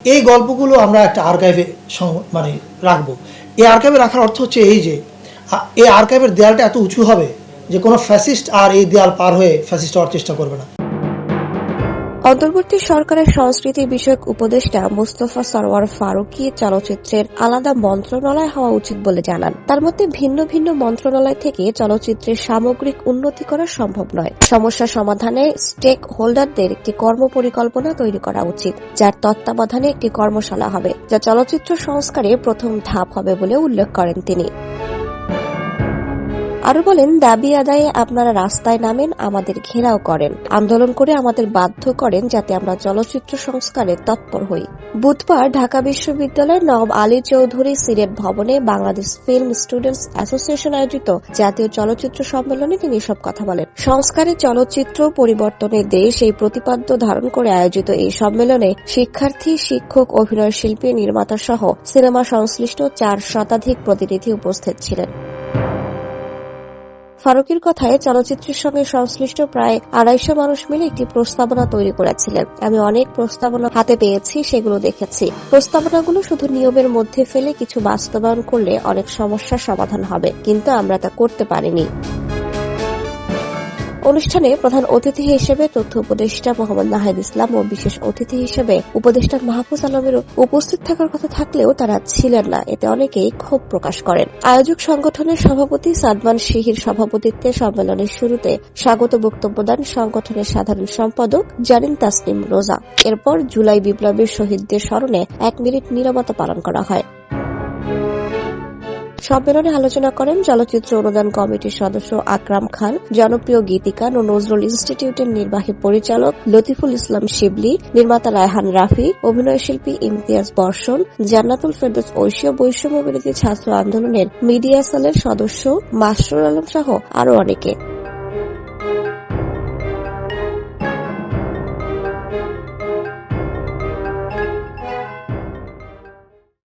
এই গল্পগুলো আমরা একটা আর্কাইভে মানে রাখব। এই আর্কাইভে রাখার অর্থ হচ্ছে এই যে এই আর্কাইভের দেয়ালটা এত উঁচু হবে যে কোনো ফ্যাসিস্ট আর এই দেয়াল পার হয়ে ফ্যাসিস্ট হওয়ার চেষ্টা করবে না। অন্তর্বর্তী সরকারের সংস্কৃতি বিষয়ক উপদেষ্টা মুস্তফা সরওয়ার ফারুকি চলচ্চিত্রের আলাদা মন্ত্রণালয় হওয়া উচিত বলে জানান। তার মধ্যে ভিন্ন ভিন্ন মন্ত্রণালয় থেকে চলচ্চিত্রের সামগ্রিক উন্নতি করা সম্ভব নয়। সমস্যা সমাধানে স্টেক হোল্ডারদের একটি কর্ম পরিকল্পনা তৈরি করা উচিত, যার তত্ত্বাবধানে একটি কর্মশালা হবে, যা চলচ্চিত্র সংস্কারে প্রথম ধাপ হবে বলে উল্লেখ করেন তিনি। আরও বলেন, দাবি আদায়ে আপনারা রাস্তায় নামেন, আমাদের ঘেরাও করেন। আন্দোলন করে আমাদের বাধ্য করেন যাতে আমরা চলচ্চিত্র সংস্কারে তৎপর হই। বুধবার ঢাকা বিশ্ববিদ্যালয়ের নব আলী চৌধুরী সিলেট ভবনে বাংলাদেশ ফিল্ম স্টুডেন্টস অ্যাসোসিয়েশন আয়োজিত জাতীয় চলচ্চিত্র সম্মেলনে তিনি এসব কথা বলেন। সংস্কারে চলচ্চিত্র পরিবর্তনের দেশ এই প্রতিপাদ্য ধারণ করে আয়োজিত এই সম্মেলনে শিক্ষার্থী, শিক্ষক অভিনয় শিল্পী নির্মাতা সহ সিনেমা সংশ্লিষ্ট চার শতাধিক প্রতিনিধি উপস্থিত ছিলেন। ফারুকের কথায় চলচ্চিত্রের সঙ্গে সংশ্লিষ্ট প্রায় আড়াইশো মানুষ মিলে একটি প্রস্তাবনা তৈরি করেছিলেন। আমি অনেক প্রস্তাবনা হাতে পেয়েছি, সেগুলো দেখেছি। প্রস্তাবনাগুলো শুধু নিয়মের মধ্যে ফেলে কিছু বাস্তবায়ন করলে অনেক সমস্যার সমাধান হবে, কিন্তু আমরা তা করতে পারিনি। অনুষ্ঠানে প্রধান অতিথি হিসেবে তথ্য উপদেষ্টা মোহাম্মদ নাহিদ ইসলাম ও বিশেষ অতিথি হিসেবে উপদেষ্টা মাহফুজ আলমের উপস্থিত থাকার কথা থাকলেও তারা ছিলেন না। এতে অনেকেই ক্ষোভ প্রকাশ করেন। আয়োজক সংগঠনের সভাপতি সাদমান শিহির সভাপতিত্বে সম্মেলনের শুরুতে স্বাগত বক্তব্য দেন সংগঠনের সাধারণ সম্পাদক জারিন তাসনিম রোজা। এরপর জুলাই বিপ্লবের শহীদদের স্মরণে এক মিনিট নীরবতা পালন করা হয়। সম্মেলনে আলোচনা করেন চলচ্চিত্র অনুদান কমিটির সদস্য আকরাম খান, জনপ্রিয় গীতিকান ও নজরুল ইনস্টিটিউটের নির্বাহী পরিচালক লতিফুল ইসলাম শিবলি, নির্মাতা রায়হান রাফি, অভিনয় শিল্পী ইমতিয়াজ বর্ষণ, জান্নাতুল ফেরদোস ঐশীয় বৈষম্য বিরোধী ছাত্র আন্দোলনের মিডিয়া সেলের সদস্য মাসরুল আলম সহ আরও অনেকে।